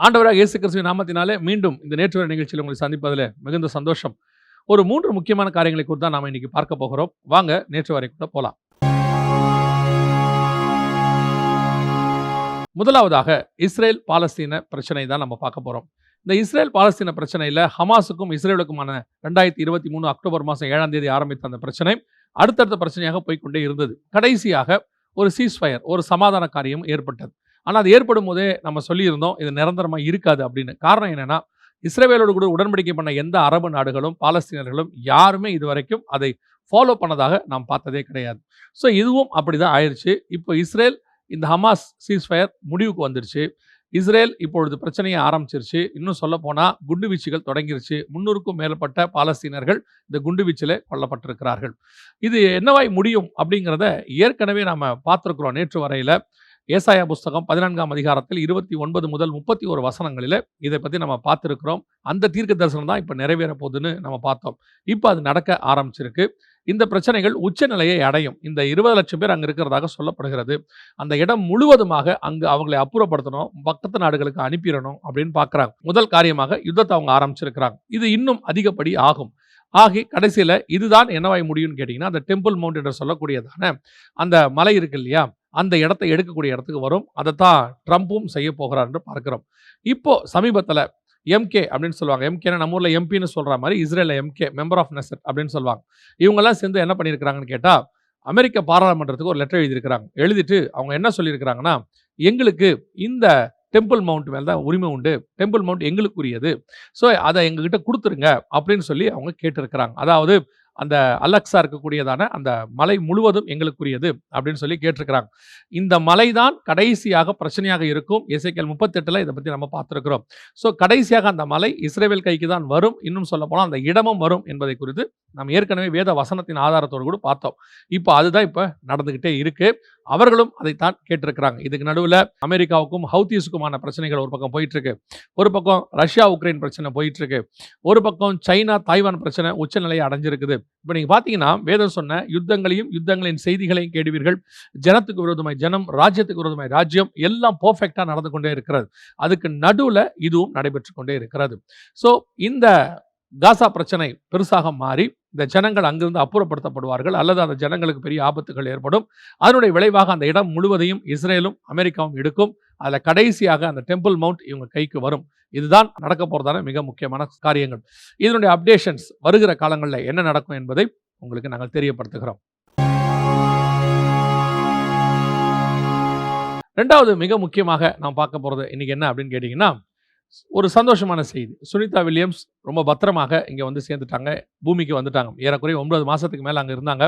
ஆண்டவராக இயேசு கிறிஸ்துவின் நாமத்தினாலே மீண்டும் இந்த நேற்று வரை நிகழ்ச்சியில் உங்களை சந்திப்பதில் மிகுந்த சந்தோஷம். ஒரு மூன்று முக்கியமான காரியங்களை குறித்து தான் நாம் இன்னைக்கு பார்க்க போகிறோம். வாங்க நேற்று வரை கூட போகலாம் முதலாவதாக இஸ்ரேல் பாலஸ்தீன பிரச்சனை தான் நம்ம பார்க்க போகிறோம் இந்த இஸ்ரேல் பாலஸ்தீன பிரச்சனையில் ஹமாஸுக்கும் இஸ்ரேலுக்குமான ரெண்டாயிரத்தி இருபத்தி மூணு அக்டோபர் மாதம் ஏழாம் தேதி ஆரம்பித்த அந்த பிரச்சனை அடுத்தடுத்த பிரச்சனையாக போய்க்கொண்டே இருந்தது. கடைசியாக ஒரு சீஸ்ஃபயர் ஒரு சமாதான காரியம் ஏற்பட்டது. ஆனால் அது ஏற்படும் போதே நம்ம சொல்லியிருந்தோம் இது நிரந்தரமாக இருக்காது அப்படின்னு. காரணம் என்னென்னா இஸ்ரேவேலோடு கூட உடன்படிக்கை பண்ண எந்த அரபு நாடுகளும் பாலஸ்தீனர்களும் யாருமே இதுவரைக்கும் அதை ஃபாலோ பண்ணதாக நாம் பார்த்ததே கிடையாது. ஸோ இதுவும் அப்படி தான் ஆயிடுச்சு இப்போ இஸ்ரேல் இந்த ஹமாஸ் சீஸ்ஃபயர் முடிவுக்கு வந்துருச்சு. இஸ்ரேல் இப்பொழுது பிரச்சனையை ஆரம்பிச்சிருச்சு. இன்னும் சொல்ல போனா குண்டு வீச்சுகள் தொடங்கிருச்சு. முன்னூறுக்கும் மேற்பட்ட பாலஸ்தீனர்கள் இந்த குண்டு வீச்சில் கொல்லப்பட்டிருக்கிறார்கள். இது என்னவாய் முடியும் அப்படிங்கிறத ஏற்கனவே நாம் பார்த்துருக்குறோம் நேற்று வரையில். ஏசாயா புஸ்தகம் பதினான்காம் அதிகாரத்தில் இருபத்தி ஒன்பது முதல் முப்பத்தி ஒரு வசனங்களில் இதை பற்றி நம்ம பார்த்துருக்கிறோம். அந்த தீர்க்க தரிசனம் தான் இப்போ நிறைவேற போகுதுன்னு நம்ம பார்த்தோம். இப்போ அது நடக்க ஆரம்பிச்சிருக்கு. இந்த பிரச்சனைகள் உச்சநிலையை அடையும். இந்த இருபது லட்சம் பேர் அங்கே இருக்கிறதாக சொல்லப்படுகிறது. அந்த இடம் முழுவதுமாக அங்கு அவங்களை அப்புறப்படுத்தணும் பக்கத்து நாடுகளுக்கு அனுப்பிடணும் அப்படின்னு பார்க்குறாங்க. முதல் காரியமாக யுத்தத்தை அவங்க ஆரம்பிச்சிருக்கிறாங்க. இது இன்னும் அதிகப்படி ஆகும். ஆகி கடைசியில் இதுதான் என்னவாய் முடியும்னு கேட்டிங்கன்னா அந்த டெம்பிள் மவுண்ட் என்று சொல்லக்கூடியதான அந்த மலை இருக்கு இல்லையா? அந்த இடத்தை எடுக்கக்கூடிய இடத்துக்கு வரும். அதை தான் ட்ரம்ப்பும் செய்ய போகிறார் என்று பார்க்கிறோம். இப்போது சமீபத்தில் எம்கே அப்படின்னு சொல்லுவாங்க. எம்கேனா நம்ம ஊரில் எம்பின்னு சொல்கிற மாதிரி இஸ்ரேலில் எம்கே மெம்பர் ஆஃப் நெசட் அப்படின்னு சொல்லுவாங்க. இவங்கெல்லாம் சேர்ந்து என்ன பண்ணியிருக்கிறாங்கன்னு கேட்டால் அமெரிக்க பாராளுமன்றத்துக்கு ஒரு லெட்டர் எழுதியிருக்கிறாங்க. எழுதிட்டு அவங்க என்ன சொல்லியிருக்கிறாங்கன்னா எங்களுக்கு இந்த டெம்பிள் மவுண்ட் மேலே தான் உரிமை உண்டு. Temple mount எங்களுக்குரியது. ஸோ அதை எங்ககிட்ட கொடுத்துருங்க அப்படின்னு சொல்லி அவங்க கேட்டிருக்கிறாங்க. அதாவது அந்த அலக்ஸா இருக்கக்கூடியதான அந்த மலை முழுவதும் எங்களுக்குரியது அப்படின்னு சொல்லி கேட்டிருக்கிறாங்க. இந்த மலை தான் கடைசியாக பிரச்சனையாக இருக்கும். இசைக்கல் முப்பத்தெட்டில் இதை பற்றி நம்ம பார்த்துருக்கிறோம். ஸோ கடைசியாக அந்த மலை இஸ்ரேவேல் கைக்கு தான் வரும். இன்னும் சொல்ல போனால் அந்த இடமும் வரும் என்பதை குறித்து நம்ம ஏற்கனவே வேத வசனத்தின் ஆதாரத்தோடு கூட பார்த்தோம். இப்போ அதுதான் இப்போ நடந்துக்கிட்டே இருக்குது அவர்களும் அதைத்தான் கேட்டிருக்கிறாங்க. இதுக்கு நடுவில் அமெரிக்காவுக்கும் ஹவுத்தீஸுக்குமான பிரச்சனைகள் ஒரு பக்கம் போயிட்டுருக்கு. ஒரு பக்கம் ரஷ்யா உக்ரைன் பிரச்சனை போயிட்டுருக்கு. ஒரு பக்கம் சைனா தாய்வான் பிரச்சனை உச்சநிலையை அடைஞ்சிருக்குது. இப்போ நீங்கள் பார்த்தீங்கன்னா வேதம் சொன்ன யுத்தங்களையும் யுத்தங்களின் செய்திகளையும் கேடுவீர்கள். ஜனத்துக்கு விரோதமாய் ஜனம் ராஜ்யத்துக்கு விரோதமாய் ராஜ்யம் எல்லாம் பர்ஃபெக்டாக நடந்து கொண்டே இருக்கிறது. அதுக்கு நடுவில் இதுவும் நடைபெற்று கொண்டே இருக்கிறது. ஸோ இந்த காசா பிரச்சனை பெருசாக மாறி இந்த ஜனங்கள் அங்கிருந்து அப்புறப்படுத்தப்படுவார்கள் அல்லது அந்த ஜனங்களுக்கு பெரிய ஆபத்துகள் ஏற்படும். அதனுடைய விளைவாக அந்த இடம் முழுவதையும் இஸ்ரேலும் அமெரிக்காவும் எடுக்கும். அதில் கடைசியாக அந்த டெம்பிள் மவுண்ட் இவங்க கைக்கு வரும். இதுதான் நடக்க போகிறதான மிக முக்கியமான காரியங்கள். இதனுடைய அப்டேஷன்ஸ் வருகிற காலங்களில் என்ன நடக்கும் என்பதை உங்களுக்கு நாங்கள் தெரியப்படுத்துகிறோம். ரெண்டாவது மிக முக்கியமாக நாம் பார்க்க போகிறது இன்றைக்கி என்ன அப்படின்னு கேட்டிங்கன்னா ஒரு சந்தோஷமான செய்தி. சுனிதா வில்லியம்ஸ் ரொம்ப பத்திரமாக இங்கே வந்து சேர்ந்துட்டாங்க. பூமிக்கு வந்துட்டாங்க. ஏறக்குறைய ஒன்பது மாதத்துக்கு மேலே அங்கே இருந்தாங்க.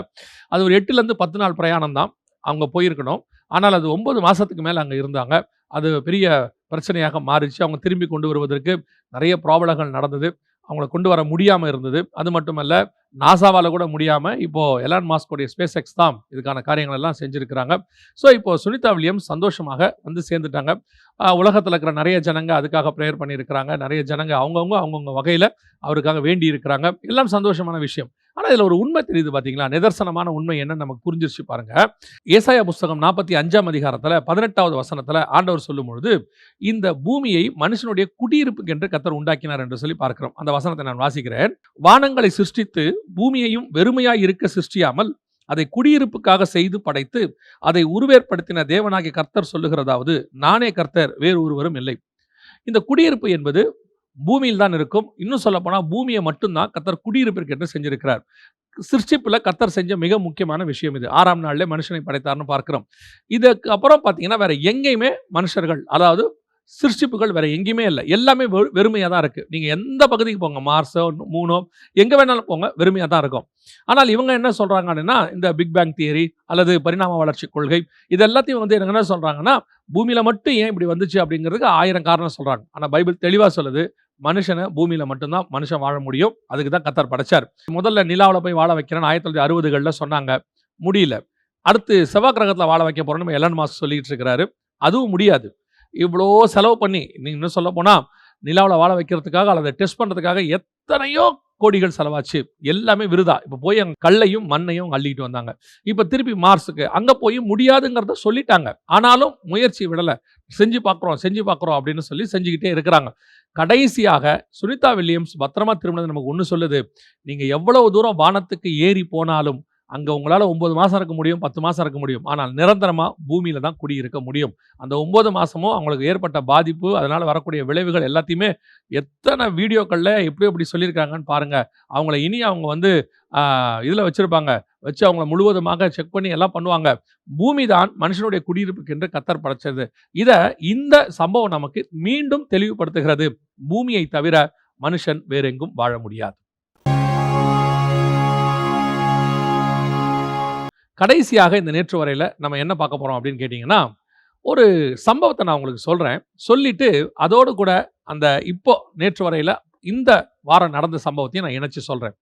அது ஒரு எட்டுலேருந்து பத்து நாள் பிரயாணம் தான். அவங்க போயிருக்கணும். ஆனால் அது ஒன்பது மாதத்துக்கு மேலே அங்கே இருந்தாங்க. அது பெரிய பிரச்சனையாக மாறிச்சு அவங்க திரும்பி கொண்டு வருவதற்கு நிறைய ப்ராப்ளங்கள் நடந்தது. அவங்கள கொண்டு வர முடியாமல் இருந்தது. அது மட்டுமல்ல நாசாவால் கூட முடியாமல் இப்போது எலான் மாஸ்கோடைய ஸ்பேஸ் எக்ஸ் தான் இதுக்கான காரியங்கள் எல்லாம் செஞ்சுருக்கிறாங்க. ஸோ இப்போ சுனிதா வில்லியம்ஸ் சந்தோஷமாக வந்து சேர்ந்துட்டாங்க. உலகத்தில் இருக்கிற நிறைய ஜனங்க அதுக்காக ப்ரேயர் பண்ணியிருக்கிறாங்க. நிறைய ஜனங்க அவங்கவுங்க அவங்கவுங்க வகையில் அவருக்காக வேண்டி இருக்கிறாங்க எல்லாம் சந்தோஷமான விஷயம். ஆனால் இதில் ஒரு உண்மை தெரியுது பார்த்தீங்களா நிதர்சனமான உண்மை என்னன்னு நமக்கு புரிஞ்சிருச்சு பாருங்க. ஏசாயா புஸ்தகம் நாற்பத்தி அஞ்சாம் அதிகாரத்தில் பதினெட்டாவது வசனத்தில் ஆண்டவர் சொல்லும் பொழுது இந்த பூமியை மனுஷனுடைய குடியிருப்புக்கு என்று கத்தர் உண்டாக்கினார் என்று சொல்லி பார்க்கிறோம். அந்த வசனத்தை நான் வாசிக்கிறேன். வானங்களை சிருஷ்டித்து பூமியையும் வெறுமையாய் இருக்க சிருஷ்டியாமல் அதை குடியிருப்புக்காக செய்து படைத்து அதை உருவேற்படுத்தின தேவனாகிய கர்த்தர் சொல்லுகிறதாவது நானே கர்த்தர் வேறு ஒருவரும் இல்லை. இந்த குடியிருப்பு என்பது பூமியில் தான் இருக்கும். இன்னும் சொல்லப்போனால் பூமியை மட்டும்தான் கத்தர் குடியிருப்பிற்கு என்று செஞ்சிருக்கிறார். சிருஷ்டிப்பில் கத்தர் செஞ்ச மிக முக்கியமான விஷயம் இது. ஆறாம் நாளில் மனுஷனை படைத்தார்னு பார்க்குறோம். இதுக்கு அப்புறம் பார்த்தீங்கன்னா வேற எங்கேயுமே மனுஷர்கள் அதாவது சிருஷ்டிப்புகள் வேறு எங்கேயுமே இல்லை. எல்லாமே வெறுமையாக தான் இருக்குது நீங்கள் எந்த பகுதிக்கு போங்க மார்ஸோ மூணோ எங்கே வேணாலும் போங்க வெறுமையாக தான் இருக்கும். ஆனால் இவங்க என்ன சொல்கிறாங்க அப்படின்னா இந்த பிக் பேங் தியரி அல்லது பரிணாம வளர்ச்சி கொள்கை இது எல்லாத்தையும் வந்து என்ன சொல்கிறாங்கன்னா பூமியில் மட்டும் ஏன் இப்படி வந்துச்சு அப்படிங்கிறதுக்கு ஆயிரம் காரணம் சொல்கிறாங்க ஆனால் பைபிள் தெளிவாக சொல்லுது மனுஷனை பூமியில மட்டும்தான் மனுஷன் வாழ முடியும். அதுக்கு தான் கத்தர் படைச்சார். முதல்ல நிலாவில் போய் வாழ வைக்கிறேன்னு ஆயிரத்தி தொள்ளாயிரத்தி அறுபதுகளில் சொன்னாங்க. முடியல. அடுத்து செவ்வாய் கிரகத்தில் வாழ வைக்க போறோம்னு எலன் மாஸ் சொல்லிட்டு இருக்கிறாரு. அதுவும் முடியாது. இவ்வளோ செலவு பண்ணி நீ இன்னும் சொல்ல போனால் நிலாவில் வாழ வைக்கிறதுக்காக அல்லது டெஸ்ட் பண்றதுக்காக எத்தனையோ கோடிகள் செலவாச்சு. எல்லாமே விருதா. இப்போ போய் அங்கே கல்லையும் மண்ணையும் அள்ளிட்டு வந்தாங்க. இப்போ திருப்பி மார்ஸுக்கு அங்கே போய் முடியாதுங்கிறத சொல்லிட்டாங்க. ஆனாலும் முயற்சி விடலை. செஞ்சு பார்க்குறோம் செஞ்சு பார்க்குறோம் அப்படின்னு சொல்லி செஞ்சுக்கிட்டே இருக்கிறாங்க. கடைசியாக சுனிதா வில்லியம்ஸ் பத்திரமா திரும்பினது நமக்கு ஒன்று சொல்லுது. நீங்கள் எவ்வளவு தூரம் வானத்துக்கு ஏறி போனாலும் அங்கே உங்களால் ஒம்பது மாதம் இருக்க முடியும் பத்து மாதம் இருக்க முடியும். ஆனால் நிரந்தரமாக பூமியில தான் குடியிருக்க முடியும். அந்த ஒம்பது மாதமும் அவங்களுக்கு ஏற்பட்ட பாதிப்பு அதனால் வரக்கூடிய விளைவுகள் எல்லாத்தையுமே எத்தனை வீடியோக்களில் எப்படி எப்படி சொல்லியிருக்காங்கன்னு பாருங்கள் அவங்கள இனி அவங்க வந்து இதில் வச்சுருப்பாங்க. வச்சு அவங்கள முழுவதுமாக செக் பண்ணி எல்லாம் பண்ணுவாங்க. பூமி தான் மனுஷனுடைய குடியிருப்புக்கு என்று கத்தர் படைச்சது. இதை இந்த சம்பவம் நமக்கு மீண்டும் தெளிவுபடுத்துகிறது. பூமியை தவிர மனுஷன் வேறெங்கும் வாழ முடியாது. கடைசியாக இந்த நேற்று வரையில் நம்ம என்ன பார்க்க போகிறோம் அப்படின்னு கேட்டிங்கன்னா ஒரு சம்பவத்தை நான் உங்களுக்கு சொல்கிறேன் சொல்லிவிட்டு அதோடு கூட அந்த இப்போ நேற்று வரையில் இந்த வாரம் நடந்த சம்பவத்தையும் நான் இணைச்சி சொல்கிறேன்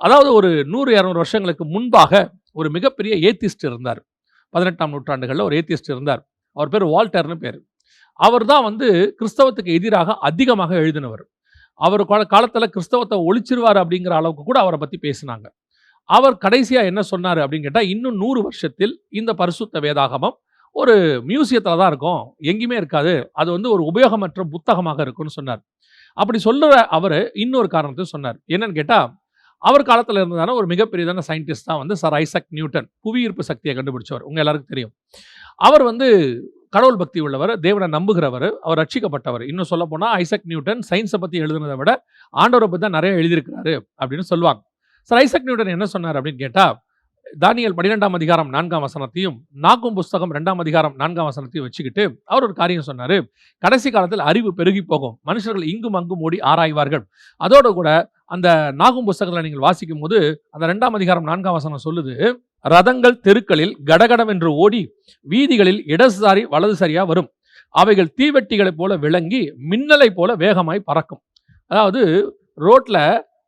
அதாவது ஒரு நூறு இரநூறு வருஷங்களுக்கு முன்பாக ஒரு மிகப்பெரிய ஏத்திஸ்ட் இருந்தார். பதினெட்டாம் நூற்றாண்டுகளில் ஒரு ஏத்திஸ்ட் இருந்தார். அவர் பேர் வால்டர்னு பேர். அவர் தான் வந்து கிறிஸ்தவத்துக்கு எதிராக அதிகமாக எழுதினவர். அவர் காலத்தில் கிறிஸ்தவத்தை ஒழிச்சிருவார் அப்படிங்கிற அளவுக்கு கூட அவரை பற்றி பேசினாங்க. அவர் கடைசியாக என்ன சொன்னார் அப்படின்னு கேட்டால் இன்னும் நூறு வருஷத்தில் இந்த பரிசுத்த வேதாகமம் ஒரு மியூசியத்தில் தான் இருக்கும். எங்கேயுமே இருக்காது. அது வந்து ஒரு உபயோகமற்ற புத்தகமாக இருக்கும்னு சொன்னார். அப்படி சொல்கிற அவர் இன்னொரு காரணத்தையும் சொன்னார். என்னன்னு கேட்டால் அவர் காலத்தில் இருந்ததான ஒரு மிகப்பெரியதான சயின்டிஸ்ட் தான் வந்து சார் ஐசக் நியூட்டன் புவியீர்ப்பு சக்தியை கண்டுபிடிச்சவர். உங்கள் எல்லாருக்கும் தெரியும். அவர் வந்து கடவுள் பக்தி உள்ளவர் தேவனை நம்புகிறவர் அவர் ரட்சிக்கப்பட்டவர். இன்னும் சொல்ல போனால் ஐசக் நியூட்டன் சயின்ஸை பற்றி எழுதுனதை விட ஆண்டவரை பற்றி தான் நிறைய எழுதியிருக்கிறாரு அப்படின்னு சொல்லுவாங்க. சார் ஐசக் நியூட்டன் என்ன சொன்னார் அப்படின்னு கேட்டால் தானியல் பன்னிரெண்டாம் அதிகாரம் நான்காம் வசனத்தையும் நாக்கும் புஸ்தகம் ரெண்டாம் அதிகாரம் நான்காம் வசனத்தையும் வச்சுக்கிட்டு அவர் ஒரு காரியம் சொன்னார். கடைசி காலத்தில் அறிவு பெருகி போகும். மனுஷர்கள் இங்கும் அங்கும் ஓடி ஆராய்வார்கள். அதோடு கூட அந்த நாகும் புஸ்தகத்தில் நீங்கள் வாசிக்கும் போது அந்த ரெண்டாம் அதிகாரம் நான்காம் வசனம் சொல்லுது ரதங்கள் தெருக்களில் கடகடவென்று ஓடி வீதிகளில் இடதுசாரி வலதுசாரியாக வரும். அவைகள் தீவெட்டிகளைப் போல விளங்கி மின்னலை போல வேகமாய் பறக்கும். அதாவது ரோட்டில்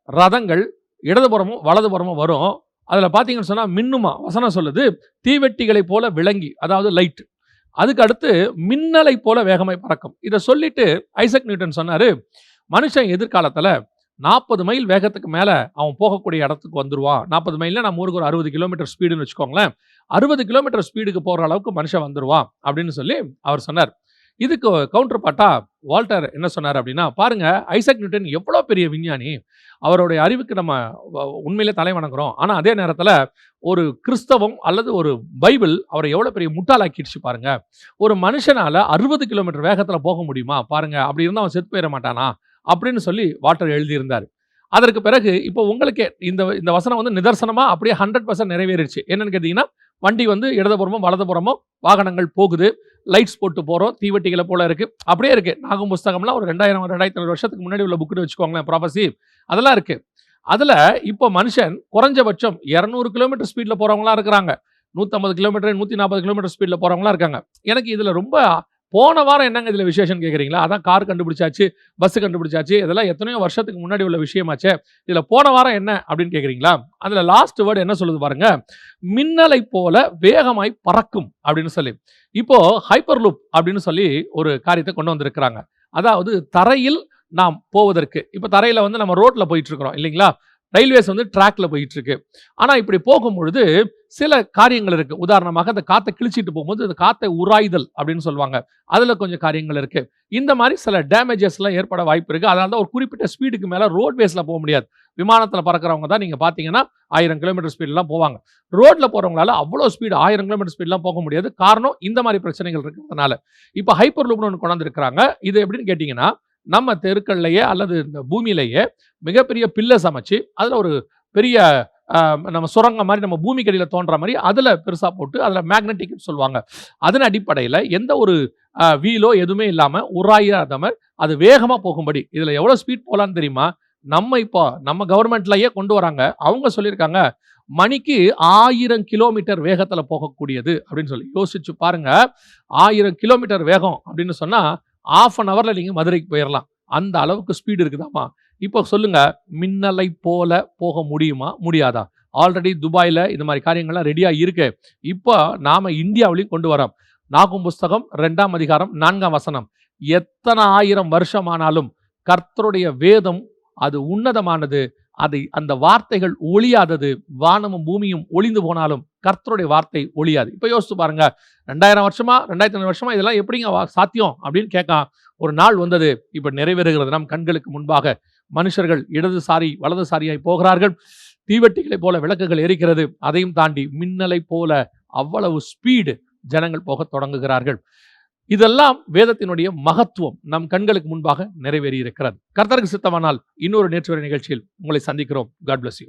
ரதங்கள் இடதுபுறமும் வலதுபுறமும் வரும். அதில் பார்த்தீங்கன்னு சொன்னால் மின்னுமா? வசனம் சொல்லுது தீவெட்டிகளை போல விளங்கி அதாவது லைட் அதுக்கு அடுத்து மின்னலை போல வேகமாய் பறக்கும். இதை சொல்லிட்டு ஐசக் நியூட்டன் சொன்னார் மனுஷன் எதிர்காலத்தில் நாற்பது மைல் வேகத்துக்கு மேலே அவன் போகக்கூடிய இடத்துக்கு வந்துடுவான் நாற்பது மைலில் நம்ம ஊருக்கு ஒரு அறுபது கிலோமீட்டர் ஸ்பீடுன்னு வச்சுக்கோங்களேன். அறுபது கிலோமீட்டர் ஸ்பீடுக்கு போகிற அளவுக்கு மனுஷன் வந்துடுவான் அப்படின்னு சொல்லி அவர் சொன்னார். இதுக்கு கவுண்டர் பாட்டா வால்டர் என்ன சொன்னார் அப்படின்னா பாருங்கள் ஐசக் நியூட்டன் எவ்வளோ பெரிய விஞ்ஞானி. அவருடைய அறிவுக்கு நம்ம உண்மையிலே தலை வணங்குறோம். ஆனால் அதே நேரத்தில் ஒரு கிறிஸ்தவம் அல்லது ஒரு பைபிள் அவரை எவ்வளோ பெரிய முட்டாளாக்கிடுச்சு பாருங்கள் ஒரு மனுஷனால் அறுபது கிலோமீட்டர் வேகத்தில் போக முடியுமா? பாருங்கள் அப்படி இருந்தால் அவன் செத்து போயிட மாட்டானா? அப்படின்னு சொல்லி வால்டர் எழுதியிருந்தார். அதற்கு பிறகு இப்போ உங்களுக்கே இந்த இந்த வசனம் வந்து நிதர்சனமாக அப்படியே ஹண்ட்ரட் பர்சன்ட் நிறைவேறிடுச்சு. என்னென்னு கேட்டிங்கன்னா வண்டி வந்து இடதுபுறமும் வலதுபுறமும் வாகனங்கள் போகுது. லைட்ஸ் போட்டு போகிறோம் தீவெட்டிகளை போல இருக்குது அப்படியே இருக்குது நாகும் புஸ்தகம்லாம் ஒரு ரெண்டாயிரம் ரெண்டாயிரத்தி ஐநூறு வருஷத்துக்கு முன்னாடி உள்ள புக்குன்னு வச்சுக்கோங்களேன் ப்ராபசி அதெல்லாம் இருக்குது அதில் இப்போ மனுஷன் குறைஞ்சபட்சம் இரநூறு கிலோமீட்டர் ஸ்பீடில் போகிறவங்களாம் இருக்கிறாங்க. நூற்றம்பது கிலோமீட்டர் நூற்றி நாற்பது கிலோமீட்டர் ஸ்பீடில் போகிறவங்களாம் இருக்காங்க. எனக்கு இதில் ரொம்ப போன வாரம் என்னங்க இதில் விசேஷம் கேட்குறீங்களா அதான் கார் கண்டுபிடிச்சாச்சு பஸ் கண்டுபிடிச்சாச்சு இதெல்லாம் எத்தனையோ வருஷத்துக்கு முன்னாடி உள்ள விஷயமாச்சே. இதில் போன வாரம் என்ன அப்படின்னு கேட்குறீங்களா அதில் லாஸ்ட் வேர்டு என்ன சொல்லுது பாருங்க. மின்னலை போல வேகமாய் பறக்கும் அப்படின்னு சொல்லி. இப்போ ஹைப்பர் லூப் அப்படின்னு சொல்லி ஒரு காரியத்தை கொண்டு வந்திருக்கிறாங்க. அதாவது தரையில் நாம் போவதற்கு. இப்போ தரையில் வந்து நம்ம ரோட்டில் போயிட்டு இருக்கிறோம் இல்லைங்களா? ரயில்வேஸ் வந்து ட்ராக்ல போயிட்டு இருக்கு ஆனா இப்படி போகும்பொழுது சில காரியங்கள் இருக்கு. உதாரணமாக அந்த காத்தை கிழிச்சிட்டு போகும்போது அந்த காத்தை உராய்தல் அப்படின்னு சொல்லுவாங்க. அதுல கொஞ்சம் காரியங்கள் இருக்கு. இந்த மாதிரி சில டேமேஜஸ் எல்லாம் ஏற்பட வாய்ப்பு இருக்கு. அதனால தான் ஒரு குறிப்பிட்ட ஸ்பீடுக்கு மேல ரோட்வேஸ்ல போக முடியாது. விமானத்தில் பறக்கிறவங்க தான் நீங்கள் பார்த்தீங்கன்னா ஆயிரம் கிலோமீட்டர் ஸ்பீட்லாம் போவாங்க. ரோட்டில் போகிறவங்களால அவ்வளோ ஸ்பீடு ஆயிரம் கிலோமீட்டர் ஸ்பீட்லாம் போக முடியாது. காரணம் இந்த மாதிரி பிரச்சனைகள் இருக்கிறதுனால. இப்போ ஹைப்பர் லூப்னு ஒன்று கொண்டாந்துருக்கிறாங்க இது எப்படின்னு கேட்டிங்கன்னா நம்ம தெருக்கள்லையே அல்லது இந்த பூமியிலேயே மிகப்பெரிய பில்லை சமைச்சு அதில் ஒரு பெரிய நம்ம சுரங்கம் மாதிரி நம்ம பூமிக்கடியில் தோன்ற மாதிரி அதில் பெருசாக போட்டு அதில் மேக்னெட்டிக் சொல்லுவாங்க. அதன் அடிப்படையில் எந்த ஒரு வீலோ எதுவுமே இல்லாமல் உராயிராத மாதிரி அது வேகமாக போகும்படி. இதில் எவ்வளோ ஸ்பீட் போகலான்னு தெரியுமா? நம்ம இப்போ நம்ம கவர்மெண்ட்லயே கொண்டு வராங்க. அவங்க சொல்லியிருக்காங்க மணிக்கு ஆயிரம் கிலோமீட்டர் வேகத்தில் போகக்கூடியது அப்படின்னு சொல்லி. யோசிச்சு பாருங்க ஆயிரம் கிலோமீட்டர் வேகம் அப்படின்னு சொன்னால் ஆஃப் அன் ஹவரில் நீங்கள் மதுரைக்கு போயிடலாம் அந்த அளவுக்கு ஸ்பீடு இருக்குதாம்மா? இப்போ சொல்லுங்கள் மின்னலை போல போக முடியுமா? முடியாதா? ஆல்ரெடி துபாயில் இந்த மாதிரி காரியங்கள்லாம் ரெடியாக இருக்கு. இப்போ நாம் இந்தியாவிலையும் கொண்டு வரோம். நாகும் புஸ்தகம் ரெண்டாம் அதிகாரம் நான்காம் வசனம். எத்தனை ஆயிரம் வருஷமானாலும் கர்த்தருடைய வேதம் அது உன்னதமானது. அதை அந்த வார்த்தைகள் ஒளியாதது வானமும் பூமியும் ஒளிந்து போனாலும் கர்த்தருடைய வார்த்தை ஒளியாது இப்போ யோசிச்சு பாருங்க ரெண்டாயிரம் வருஷமா ரெண்டாயிரத்தி ஐநூறு வருஷமா இதெல்லாம் எப்படிங்க சாத்தியம் அப்படின்னு கேட்கான் ஒரு நாள் வந்தது இப்போ நிறைவேறுகிறது நம் கண்களுக்கு முன்பாக மனுஷர்கள் இடதுசாரி வலதுசாரியாய் போகிறார்கள். தீவெட்டிகளைப் போல விளக்குகள் எரிக்கிறது. அதையும் தாண்டி மின்னலை போல அவ்வளவு ஸ்பீடு ஜனங்கள் போகத் தொடங்குகிறார்கள். இதெல்லாம் வேதத்தினுடைய மகத்துவம் நம் கண்களுக்கு முன்பாக நிறைவேறி இருக்கிறது கர்த்தருக்கு சித்தமானால் இன்னொரு நேற்று வரை நிகழ்ச்சியில் உங்களை சந்திக்கிறோம். God bless you